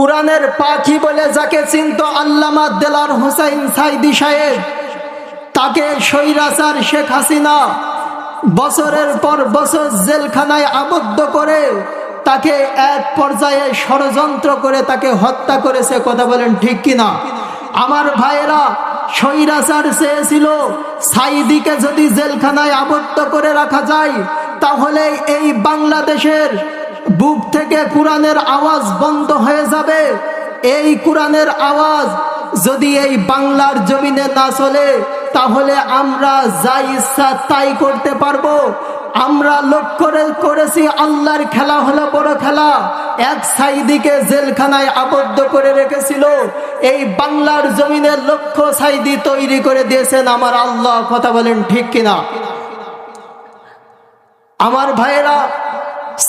কোরআনের পাখি বলে যাকে চিনত আল্লামা দেলার হুসাইন সাইদি সাহেব, তাকে স্বৈরাচার শেখ হাসিনা বছরের পর বছর জেলখানায় আবদ্ধ করে তাকে এক পর্যায়ে ষড়যন্ত্র করে তাকে হত্যা করেছে। কথা বলেন ঠিক কিনা? আমার ভাইয়েরা, স্বৈরাচার চেয়েছিল সাইদিকে যদি জেলখানায় আবদ্ধ করে রাখা যায়, তাহলে এই বাংলাদেশের বুক থেকে কোরআনের আওয়াজ বন্ধ হয়ে যাবে। এই কোরআনের আওয়াজ যদি এই বাংলার জমিনে না চলে, তাহলে আমরা যা ইচ্ছা তাই করতে পারব। আমরা লক্ষ্য করেছি, আল্লাহর খেলা হলো বড় খেলা। এক সাইদিকে জেলখানায় আবদ্ধ করে রেখেছিল। এই বাংলার জমিনে লক্ষ্য সাইদি তৈরি করে দিয়েছেন। আমার আল্লাহ কথা বলেন ঠিক কিনা? আমার ভাইয়েরা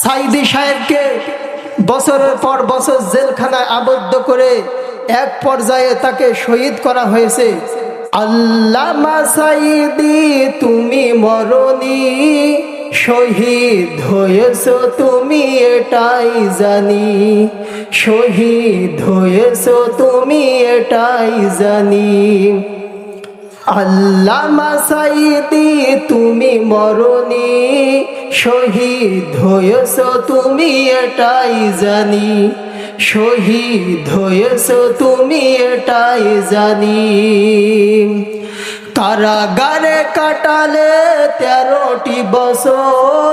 সাইদি সাহেবকে বছরের পর বছর জেলখানায় আবদ্ধ করে এক পর্যায়ে তাকে শহীদ করা হয়েছে। আল্লামা সাইদি, তুমি মরণি, শহীদ হয়েছ তুমি এটাই জানি। শহীদ হয়েছ তুমি এটাই জানি। আল্লামা সাইদি, তুমি মরণি শহীদ হয়েছ তুমি এটাই জানি। শহীদ হয়েছ তুমি এটাই জানি। কারাগারে কাটালে তেরোটি বছর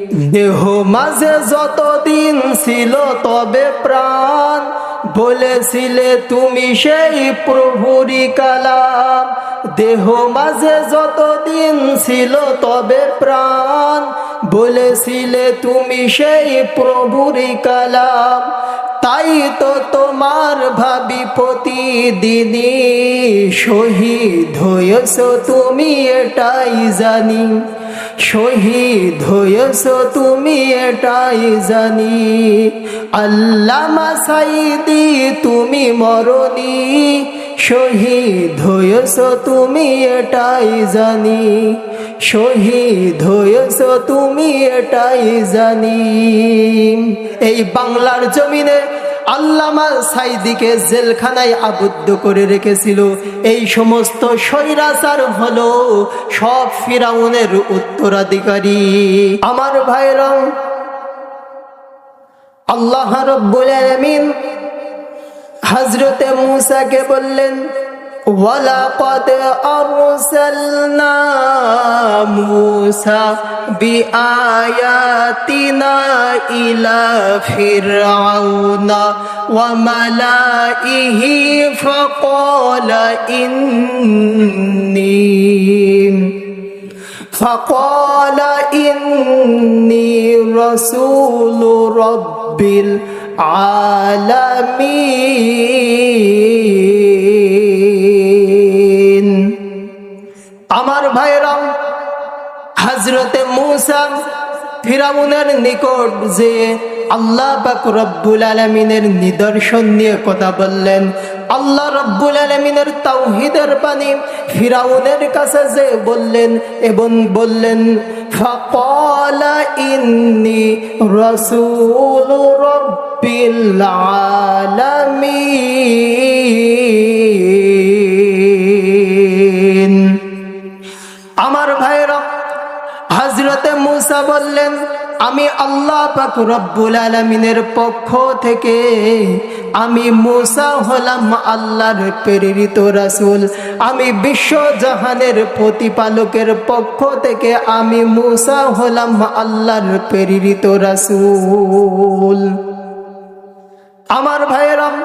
দেহ মাঝে যতদিন ছিল তবে প্রাণ বলেছিলে তুমি সেই প্রভুরি কালাম। দেহ মাঝে যতদিন ছিল তবে প্রাণ। বলেছিলে তুমি সেই প্রভুরি কালাম। তাই তো তোমার ভাবি প্রতিদিনই শহীদ হয়েছ, তুমি এটাই জানি। শহীদ হয়েছ, তুমি এটাই জানি। আল্লামা সাইদি, তুমি মরণি। শহীদ হয়েছ তুমি এটাই জানি। শহীদ হয়েছ তুমি এটাই জানি। এই বাংলার জমিনে আল্লামা সাইদিকে জেলখানায় আবদ্ধ করে রেখেছিল। এই সমস্ত স্বৈরাচার হলো সব ফিরাউনের উত্তরাধিকারী। আমার ভাইরাম আল্লাহ রব্বুল আলামিন হজরতে মুসাকে বললেন ولقد أرسلنا موسى بآياتنا إلى فرعون وملائه فقال إني فقال إني رسول رب العالمين আলামিন। আমার ভাইরাম হজরতে মুসা ফিরাউনের নিকট যে আল্লাহ পাক রব্বুল আলমিনের নিদর্শন নিয়ে কথা বললেন, আল্লাহ রব্বুল আলমিনের তাওহিদের পানি ফিরাউনের কাছে যে বললেন, এবং বললেন, ফকলা ইন্নি রসুল রব العالمين আমার ভাইরা হজরতে মুসা বললেন আমি আল্লাহ পাক রব্বুল আলমিনের পক্ষ থেকে আমি মুসা হলাম আল্লাহর প্রেরিত রাসুল আমি বিশ্ব জাহানের প্রতিপালকের পক্ষ থেকে আমি মুসা হলাম আল্লাহর প্রেরিত রাসুল আমার ভাইয়েরাম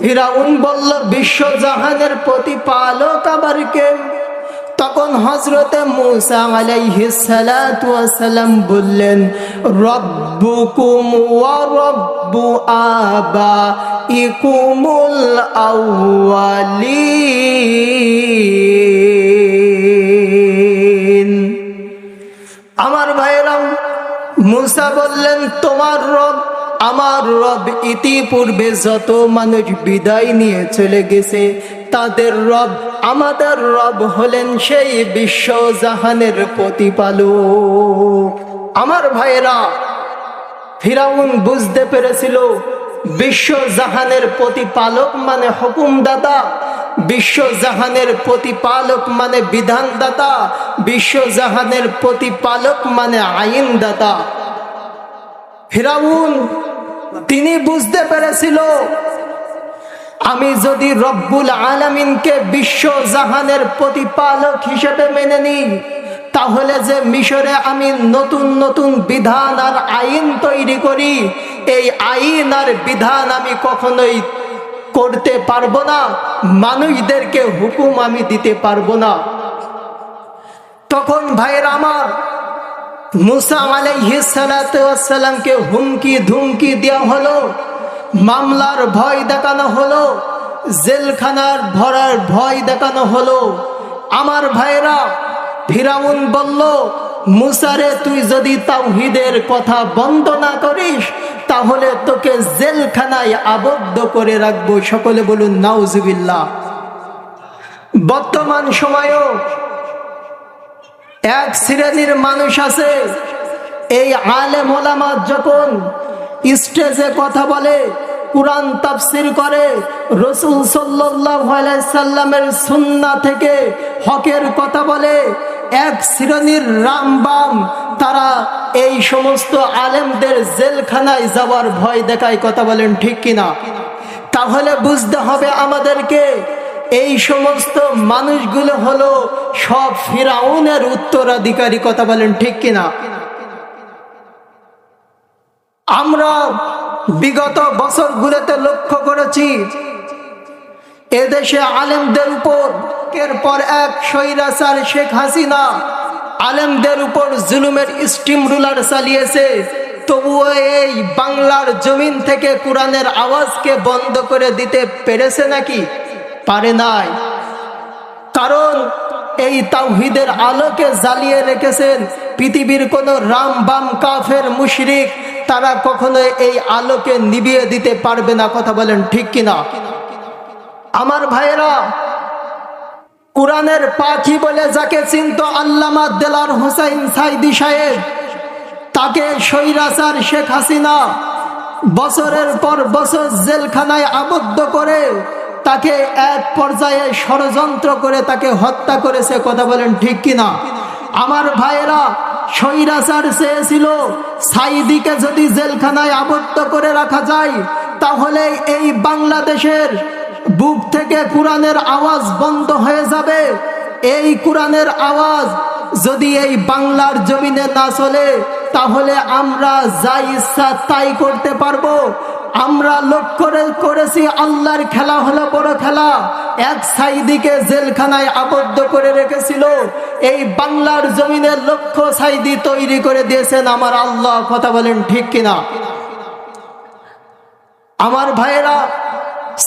ফিরাউন বলল বিশ্ব জাহানের প্রতিপালক আবার কে? তখন হজরতে মুসা আলাইহিসালাম বললেন, রব্বুকুম ওয়া রব্বু আবা আউয়ালিন আমার ভাইরাম মুসা বললেন, তোমার রব আমার রব ইতিপূর্বে যত মানুষ বিদায় নিয়ে চলে গেছে, তাদের রব, আমাদের রব হলেন সেই বিশ্ব জাহানের প্রতিপালক। আমার ভাইরা ফিরাউন বুঝতে পেরেছিল, বিশ্ব জাহানের প্রতিপালক মানে হুকুমদাতা, বিশ্ব জাহানের প্রতিপালক মানে বিধানদাতা, বিশ্ব জাহানের প্রতিপালক মানে আইনদাতা। ফিরাউন, তিনি বুঝতে পেরেছিল, আমি যদি রব্বুল আলমিনকে বিশ্ব জাহানের প্রতিপালক হিসেবে মেনে নিই, তাহলে যে মিশরে আমি নতুন নতুন বিধান আর আইন তৈরি করি, এই আইন আর বিধান আমি কখনোই করতে পারব না, মানুষদেরকে হুকুম আমি দিতে পারব না। তখন ভাইয়ের আমার মুসা আলাইহিসালামকে হুমকি ধুমকি দেওয়া হলো, মামলার ভয় দেখানো হলো, জেলখানার ভরার ভয় দেখানো হলো। আমার ভাইরা, ফিরাউন বলল মুসারে তুই যদি তাওহিদের কথা বন্ধ না করিস, তাহলে তোকে জেলখানায় আবদ্ধ করে রাখব। সকলে বলুন, নাউজুবিল্লাহ। বর্তমান সময়েও এক শ্রেণির মানুষ আছে। এই আলে মোলামা যখন স্টেজে কথা বলে, কোরআন তাফসির করে, রসুল সাল্লামের সুন্না থেকে হকের কথা বলে, এক শ্রেণির রামবাম তারা এই সমস্ত আলেমদের জেলখানায় যাওয়ার ভয় দেখায় কথা বলেন ঠিক কিনা? তাহলে বুঝতে হবে আমাদেরকে এই সমস্ত মানুষগুলো হলো সব ফিরাউনের উত্তরাধিকারী, কথা বলেন ঠিক কিনা? আমরা বিগত বছরগুলোতে লক্ষ্য করেছি, এদেশে আলেমদের উপর এর পর এক স্বৈরাচার শেখ হাসিনা আলেমদের উপর জুলুমের স্টিম রুলার চালিয়েছে। তবুও এই বাংলার জমিন থেকে কোরআনের আওয়াজকে বন্ধ করে দিতে পেরেছে নাকি? পারে নাই। কারণ এই তাওহিদের আলোকে জ্বালিয়ে রেখেছেন পৃথিবীর কোনো রাম বাম কাফের মুশরিক। তারা কখনো এই আলোকে নিবিয়ে দিতে পারবে না। কথা বলেন ঠিক কিনা? আমার ভাইয়েরা, কোরআনের পাখি বলে যাকে চিনত আল্লামা দেলার হুসাইন সাইদি সাহেব, তাকে স্বৈরাচার শেখ হাসিনা বছরের পর বছর জেলখানায় আবদ্ধ করে তাকে এক পর্যায়ে ষড়যন্ত্র করে তাকে হত্যা করেছে। কথা বলেন ঠিক কিনা? আমার ভাইয়েরা, স্বৈরাচার চেয়েছিল সাইদিকে যদি জেলখানায় আবদ্ধ করে রাখা যায়, তাহলে এই বাংলাদেশের বুক থেকে কোরআনের আওয়াজ বন্ধ হয়ে যাবে। এই কোরআনের আওয়াজ যদি এই বাংলার জমিনে না চলে, তাহলে আমরা যা ইচ্ছা তাই করতে পারব। আমরা লক্ষ্য করেছি, আল্লাহর খেলা হলো বড় খেলা। এক সাইদিকে জেলখানায় আবদ্ধ করে রেখেছিল। এই বাংলার জমিনের লক্ষ্য সাইদি তৈরি করে দিয়েছেন। আমার আল্লাহ কথা বলেন ঠিক কিনা? আমার ভাইয়েরা,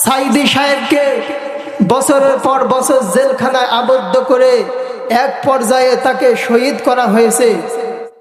সাইদি সাহেবকে বছরের পর বছর জেলখানায় আবদ্ধ করে এক পর্যায়ে তাকে শহীদ করা হয়েছে।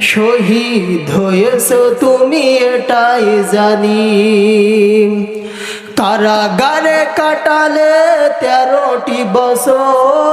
শহীদ হয়েছ তুমি এটাই জানি। কারাগারে কাটালে তেরোটি বছর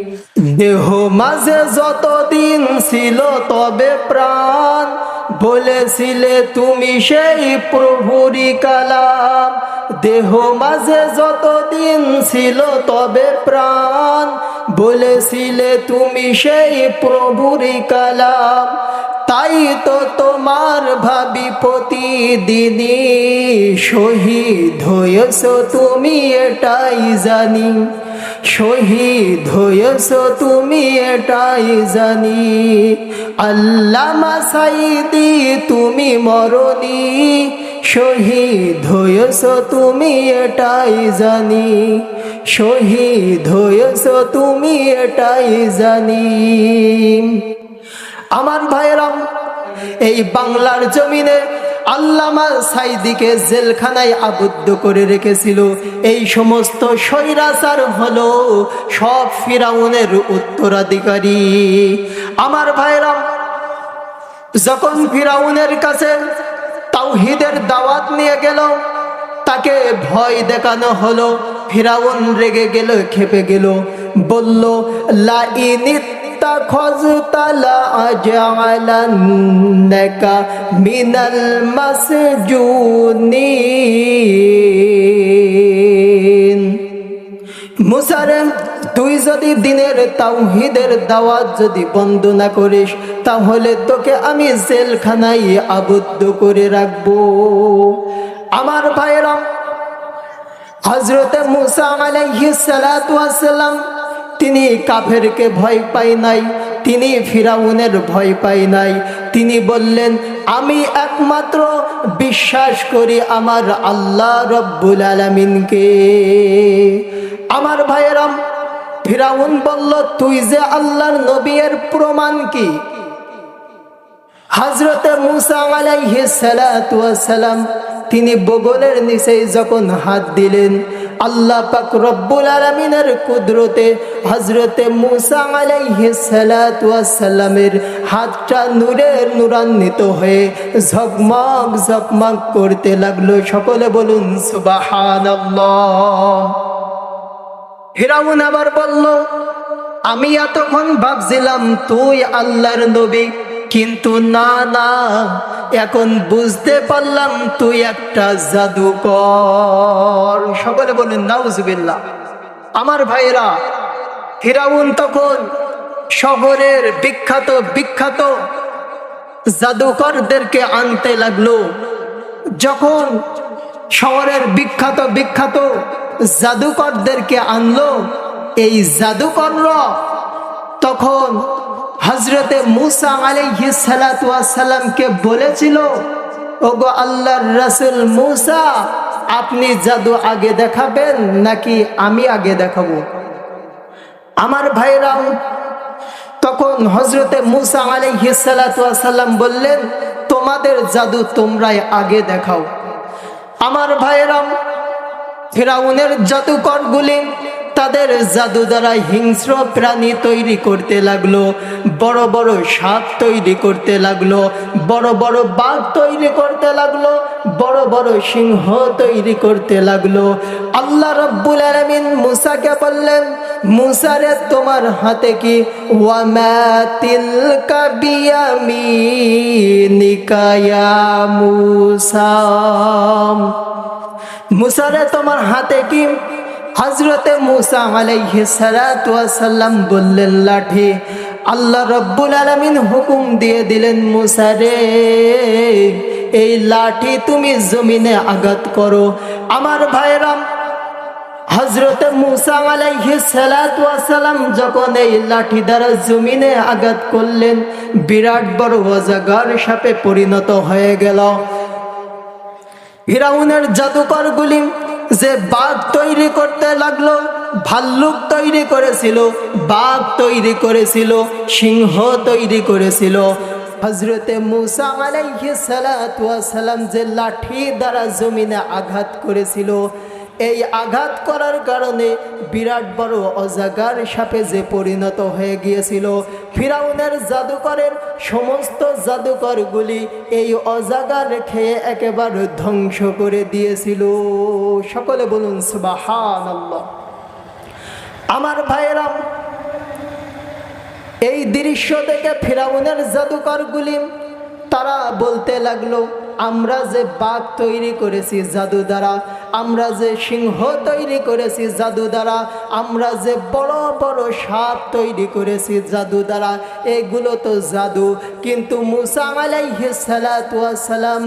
দেহ মাঝে যতদিন ছিল তবে প্রাণ। বলেছিলে তুমি সেই প্রভুরি কালাম। দেহ মাঝে যতদিন ছিল তবে প্রাণ। বলেছিলে তুমি সেই প্রভুরি কালাম। তাই তো তোমার ভাবি প্রতিদিনই শহীদ হয়েছ, তুমি এটাই জানি। শহীদ হয়েছ তুমি এটাই জানি। আল্লামা সাইদি, তুমি মরণি। শহীদ হয়েছ তুমি এটাই জানি। শহীদ হয়েছ তুমি এটাই জানি। আমার ভাইরাম এই বাংলার জমিনে আল্লামা সাইদিকে জেলখানায় আবদ্ধ করে রেখেছিল। এই সমস্ত স্বৈরাচার হলো সব ফিরাউনের উত্তরাধিকারী। আমার ভাইরাম যখন ফিরাউনের কাছে তাওহিদের দাওয়াত নিয়ে গেল, তাকে ভয় দেখানো হলো। ফিরাউন রেগে গেল, খেপে গেল। বলল লাইনিত اتخذت لأجعلنك من المسجونين মুসারে তুই যদি দিনের তাওহিদের দাওয়াত যদি বন্ধ না করিস তাহলে তোকে আমি জেলখানায় আবদ্ধ করে রাখবো আমার ভাইরা হজরতে মুসা আলাইহিস সালাতু ওয়াস সালাম তিনি কাফেরকে ভয় পাই নাই, তিনি ফিরাউনের ভয় পাই নাই। তিনি বললেন, আমি একমাত্র বিশ্বাস করি আমার আল্লাহ রব্বুল আলমিনকে। আমার ভাইয়েরাম, ফিরাউন বলল, তুই যে আল্লাহর নবীর প্রমাণ কি? হজরতে মুসা সালাতু ওয়াস সালাম, তিনি বগলের নিচে যখন হাত দিলেন আল্লাহ পাক রব্বুল আলমিনের কুদরতে হজরতে মুসা আলাইহিস সালাতু ওয়াস সালামের হাতটা নূরের নূরান্বিত হয়ে ঝকমক ঝকমক করতে লাগল। সকলে বলুন, সুবহানাল্লাহ। ফিরাউন আবার বলল, আমি এতক্ষণ ভাবছিলাম তুই আল্লাহর নবী। কিন্তু না না, এখন বুঝতে পারলাম তুই একটা জাদুকর। সকলে বলেন নাউজবিল্লা আমার ভাইরা ফিরাউন তখন শহরের বিখ্যাত বিখ্যাত জাদুকরদেরকে আনতে লাগল। যখন শহরের বিখ্যাত বিখ্যাত জাদুকরদেরকে আনলো, এই জাদুকররা তখন হজরতে মুসা আলাইসালামকে বলেছিল, ওগো আল্লাহর রসুল মুসা, আপনি জাদু আগে দেখাবেন নাকি আমি আগে দেখাবো? আমার ভাইরাম তখন হজরতে মুসা আলাইসালাম বললেন, তোমাদের জাদু তোমরাই আগে দেখাও। আমার ভাইরাম ফেরাউনের জাদুকরগুলি তাদের জাদু দ্বারা হিংস্র প্রাণী তৈরি করতে লাগল, বড় বড় সাপ তৈরি করতে লাগল, বড় বড় বাঘ তৈরি করতে লাগল, বড় বড় সিংহ তৈরি করতে লাগল। আল্লাহ রব্বুল আলমিন মুসাকে বললেন, মুসারে, তোমার হাতে কি? ওয়ামাতিল কাবিয়ামি নিকায়া মুসা। মুসারে, তোমার হাতে কি হজরতে মুসা আলাইসালাম বললেন, লাঠি, আল্লাহ রব্বুল আলমিন হুকুম দিয়ে দিলেন মুসারে এই লাঠি তুমি জমিনে আঘাত করো। আমার ভাইরাম হজরতে মুসা আলাইসালাম যখন এই লাঠি দ্বারা জমিনে আঘাত করলেন, বিরাট বড় অজাগার সাপে পরিণত হয়ে গেল। হিরাউনের জাদুকর জাদুকরগুলি যে বাঘ তৈরি করতে লাগল, ভাল্লুক তৈরি করেছিল, বাঘ তৈরি করেছিল, সিংহ তৈরি করেছিল। হজরতে মুসা আলাইহি সালাম যে লাঠি দ্বারা জমিনে আঘাত করেছিল এই আঘাত করার কারণে বিরাট বড় অজাগার সাপে যে পরিণত হয়ে গিয়েছিল, ফিরাউনের জাদুকরের সমস্ত জাদুকরগুলি এই অজাগার খেয়ে একেবারে ধ্বংস করে দিয়েছিল। সকলে বলুন সুবাহান আল্লাহ আমার ভাইয়েরাম এই দৃশ্য দেখে ফিরাউনের জাদুকরগুলি তারা বলতে লাগল আমরা যে বাঘ তৈরি করেছি জাদু দ্বারা, আমরা যে সিংহ তৈরি করেছি জাদু দ্বারা, আমরা যে বড় বড় সাপ তৈরি করেছি জাদু দ্বারা, এগুলো তো জাদু। কিন্তু মুসা আলাইসালাম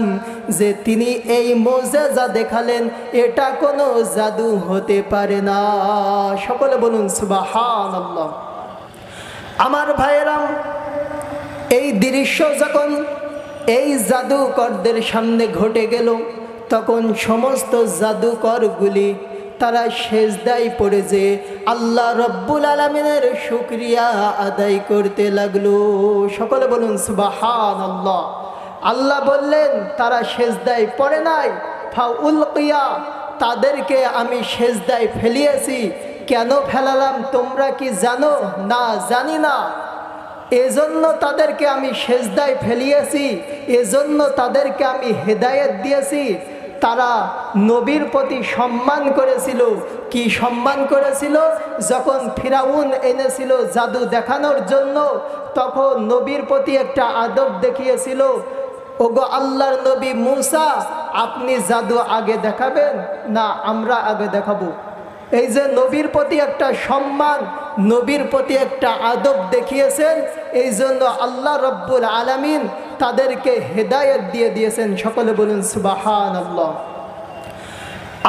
যে তিনি এই মোজেজা দেখালেন, এটা কোনো জাদু হতে পারে না। সকলে বলুন সুবাহান আমার ভাইয়েরাম এই দৃশ্য যখন এই জাদুকরদের সামনে ঘটে গেল। তখন সমস্ত জাদুকরগুলি তারা সেজদাই পড়ে যে আল্লাহ রব্বুল আলমিনের শুক্রিয়া আদায় করতে লাগল। সকলে বলুন সুবাহান আল্লাহ আল্লাহ বললেন, তারা সেজদায় পড়ে নাই। ফা উলকিয়া তাদেরকে আমি সেজদায় ফেলিয়েছি। কেন ফেলালাম তোমরা কি জানো? না জানি না। এজন্য তাদেরকে আমি সেজদায় ফেলিয়েছি, এজন্য তাদেরকে আমি হেদায়েত দিয়েছি। তারা নবীর প্রতি সম্মান করেছিল। কি সম্মান করেছিল? যখন ফিরাউন এনেছিল জাদু দেখানোর জন্য, তখন নবীর প্রতি একটা আদব দেখিয়েছিল, ওগো আল্লাহর নবী মুসা, আপনি জাদু আগে দেখাবেন না আমরা আগে দেখাবো? এই যে নবীর প্রতি একটা সম্মান, নবীর প্রতি একটা আদব দেখিয়েছেন, এই জন্য আল্লাহ রব্বুল আলমিন তাদেরকে হেদায়ত দিয়ে দিয়েছেন। সকলে বলুন সুবাহান আল্লাহ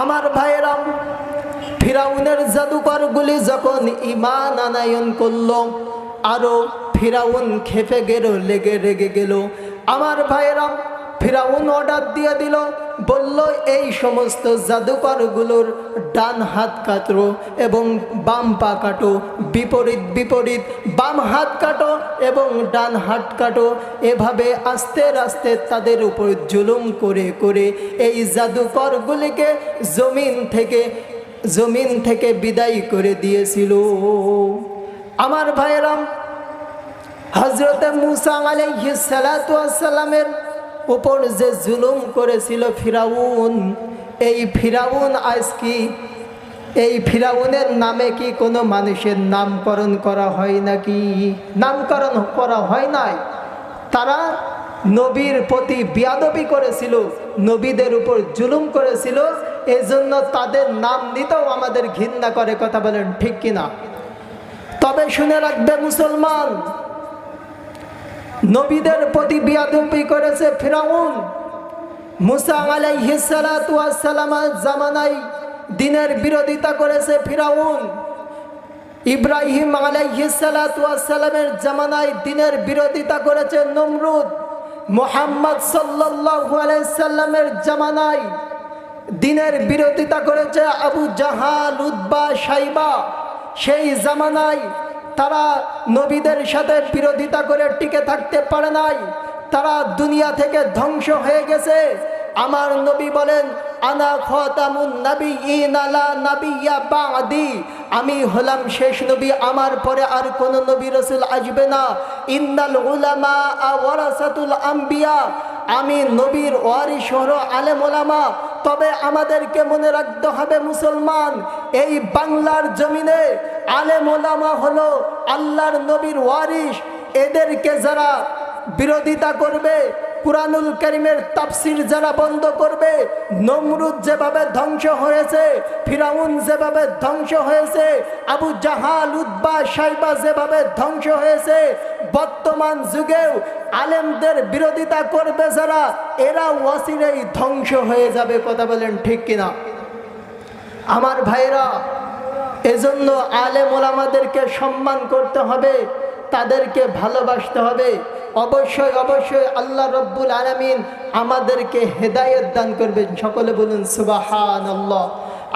আমার ভাইয়েরাম ফিরাউনের জাদুকরগুলি যখন ইমান আনায়ন করল আরও ফিরাউন খেপে গেল, লেগে রেগে গেল। আমার ভাইয়েরাম ফিরাউন অর্ডার দিয়ে দিল, বলল, এই সমস্ত জাদুকরগুলোর ডান হাত কাটো এবং বাম পা কাটো, বিপরীত বিপরীত, বাম হাত কাটো এবং ডান হাত কাটো। এভাবে আস্তে আস্তে তাদের উপর জুলুম করে করে এই জাদুকরগুলিকে জমিন থেকে জমিন থেকে বিদায় করে দিয়েছিল। আমার ভাইরাম হজরত মুসা আলাইহিস সালামের উপর যে জুলুম করেছিল ফিরাউন, এই ফিরাউন আজ কি? এই ফিরাউনের নামে কি কোনো মানুষের নামকরণ করা হয় নাকি? নামকরণ করা হয় নাই। তারা নবীর প্রতি বিয়াদবি করেছিল, নবীদের উপর জুলুম করেছিল, এজন্য তাদের নাম নিতেও আমাদের ঘৃণা করে, কথা বলেন ঠিক কিনা? তবে শুনে রাখবে মুসলমান নবীদের প্রতি বিয়াদুপি করেছে ফিরাউন। মুসা আলাইহিসালামের জামানায় দিনের বিরোধিতা করেছে ফিরাউন। ইব্রাহিম আলাইহিসালামের জামানায় দিনের বিরোধিতা করেছে নমরুদ। মোহাম্মদ সাল্লামের জামানায় দিনের বিরোধিতা করেছে আবু জাহাল উদ্বা সাইবা। সেই জামানায় তারা নবীদের সাথে বিরোধিতা করে টিকে থাকতে পারে নাই। তারা দুনিয়া থেকে ধ্বংস হয়ে গেছে। আমার নবী বলেন, আনা খতামুন নবী ইনালা নাবিয়া বাদি। আমি হলাম শেষ নবী, আমার পরে আর কোন নবী রসুল আসবে না। ইন্নাল উলামা ওয়ারাসাতুল আম্বিয়া। আমি নবীর ওয়ারিস হল আলেম তবে আমাদেরকে মনে রাখতে হবে মুসলমান, এই বাংলার জমিনে আলেমোলামা হলো আল্লাহর নবীর ওয়ারিস এদেরকে যারা বিরোধিতা করবে কুরআনুল করিমের তাফসির যারা বন্ধ করবে, নমরুদ যেভাবে ধ্বংস হয়েছে, ফিরাউন যেভাবে ধ্বংস হয়েছে, আবু জাহাল উদ্বা সাইবা যেভাবে ধ্বংস হয়েছে, বর্তমান যুগেও আলেমদের বিরোধিতা করবে যারা, এরা ওয়াসিরেই ধ্বংস হয়ে যাবে, কথা বলেন ঠিক কিনা? আমার ভাইরা এজন্য আলেম ওলামাদেরকে সম্মান করতে হবে। তাদেরকে ভালোবাসতে হবে। অবশ্যই অবশ্যই আল্লাহ রব্বুল আলমিন আমাদেরকে হেদায়ত দান করবেন। সকলে বলুন সুবাহান আল্লাহ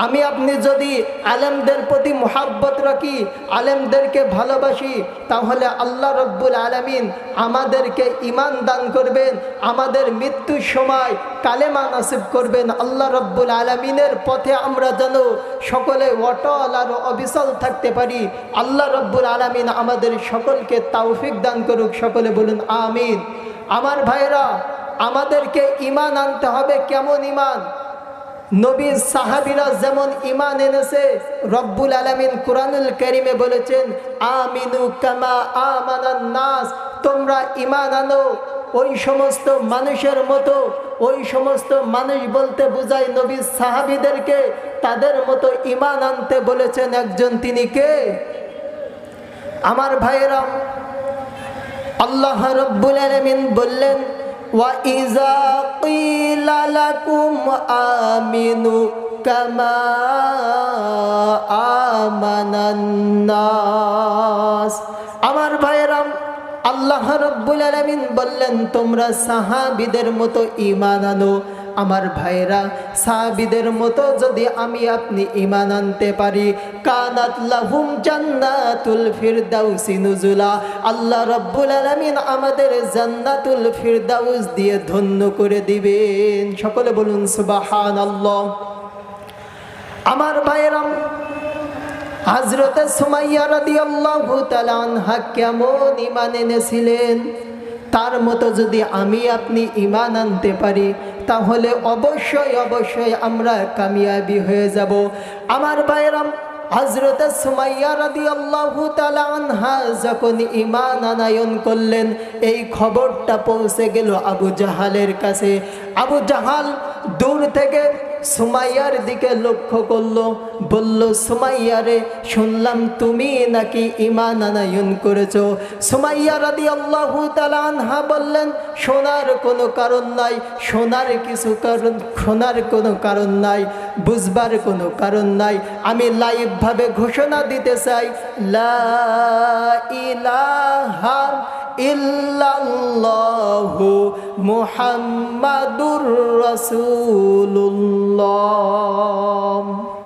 আমি আপনি যদি আলেমদের প্রতি মোহাব্বত রাখি, আলেমদেরকে ভালোবাসি, তাহলে আল্লাহ রব্বুল আলমিন আমাদেরকে ইমান দান করবেন, আমাদের মৃত্যুর সময় কালেমা নাসিব করবেন। আল্লাহ রব্বুল আলমিনের পথে আমরা যেন সকলে অটল আর অবিচল থাকতে পারি। আল্লাহ রব্বুল আলমিন আমাদের সকলকে তাওফিক দান করুক, সকলে বলুন আমিন। আমার ভাইরা আমাদেরকে ইমান আনতে হবে কেমন ইমান নবীর সাহাবিরা যেমন ইমান এনেছে, রব্বুল আলমিন কোরআনুল করিমে বলেছেন, আমিনু কামা আমানান নাস তোমরা ইমান আনো ওই সমস্ত মানুষের মতো ওই সমস্ত মানুষ বলতে বোঝায় নবীর সাহাবিদেরকে তাদের মতো ইমান আনতে বলেছেন একজন তিনি কে? আমার ভাইয়েরা, আল্লাহ রব্বুল আলমিন বললেন وَإِذَا قِيلَ لَكُمْ آمِنُوا كَمَا آمَنَ النَّاسِ আমার ভাইয়েরাম আল্লাহ রব্বুল আলমিন বললেন, তোমরা সাহাবিদের মতো ইমান আনো। আমার ভাইরা, সাহাবিদের মতো যদি আমি আপনি ইমান আনতে পারি, কানাত লাহুম জান্নাতুল ফিরদাউসি নুজুলা। আল্লাহ রব্বুল আলামিন আমাদের জান্নাতুল ফিরদাউস দিয়ে ধন্য করে দিবেন। সকলে বলুন সুবাহান সুবহানাল্লাহ। আমার ভাইরাম হাজরতে সুমাইয়া কেমন এনেছিলেন? তার মতো যদি আমি আপনি ইমান আনতে পারি, তাহলে অবশ্যই অবশ্যই আমরা কামিয়াবি হয়ে যাব। আমার বাইরাম হজরত সুমাইয়া রাদি আল্লাহু যখন ইমান আনায়ন করলেন, এই খবরটা পৌঁছে গেল আবু জাহালের কাছে। আবু জাহাল দূর থেকে সুমাইয়ার দিকে লক্ষ্য করল, বলল, সুমাইয়ারে, শুনলাম তুমি নাকি ইমান আনায়ন করেছ। সুমাইয়া রাদি আল্লাহ আনহা বললেন, শোনার কোনো কারণ নাই, শোনার কিছু কারণ, শোনার কোনো কারণ নাই, বুঝবার কোনো কারণ নাই। আমি লাইভভাবে ঘোষণা দিতে চাই, লা ইলাহা ইল্লাল্লাহু মুহাম্মাদুর রাসূলুল্লাহ। Allah.